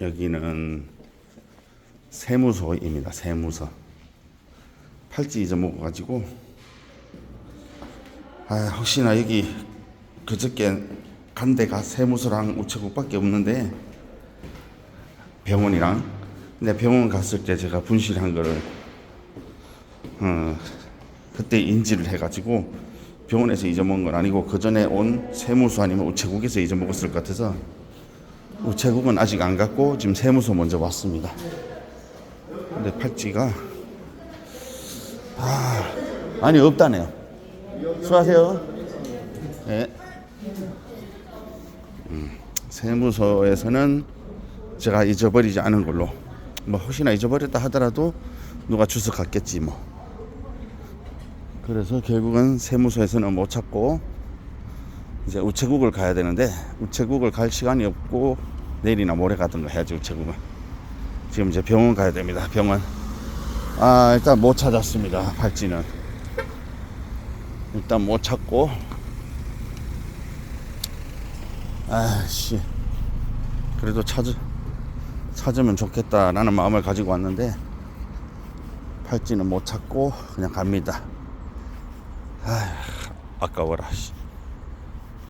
여기는 세무소입니다. 세무서. 팔찌 잊어먹어가지고 아 혹시나 여기 그저께 간 데가 세무서랑 우체국밖에 없는데 병원이랑 근데 병원 갔을 때 제가 분실한 거를 어 그때 인지를 해가지고 병원에서 잊어먹은 건 아니고 그 전에 온 세무서 아니면 우체국에서 잊어먹었을 것 같아서 우체국은 아직 안 갔고 지금 세무서 먼저 왔습니다. 근데 팔찌가 아 아니 없다네요. 수고하세요. 네. 음, 세무서에서는 제가 잊어버리지 않은 걸로 뭐 혹시나 잊어버렸다 하더라도 누가 주워 갔겠지 뭐. 그래서 결국은 세무서에서는 못 찾고 이제 우체국을 가야 되는데 우체국을 갈 시간이 없고 내일이나 모레 가든가 해야지 우체국은. 지금 이제 병원 가야 됩니다 병원. 아 일단 못 찾았습니다 팔찌는. 일단 못 찾고. 아씨. 그래도 찾 찾으면 좋겠다라는 마음을 가지고 왔는데 팔찌는 못 찾고 그냥 갑니다. 아 아까워라 씨.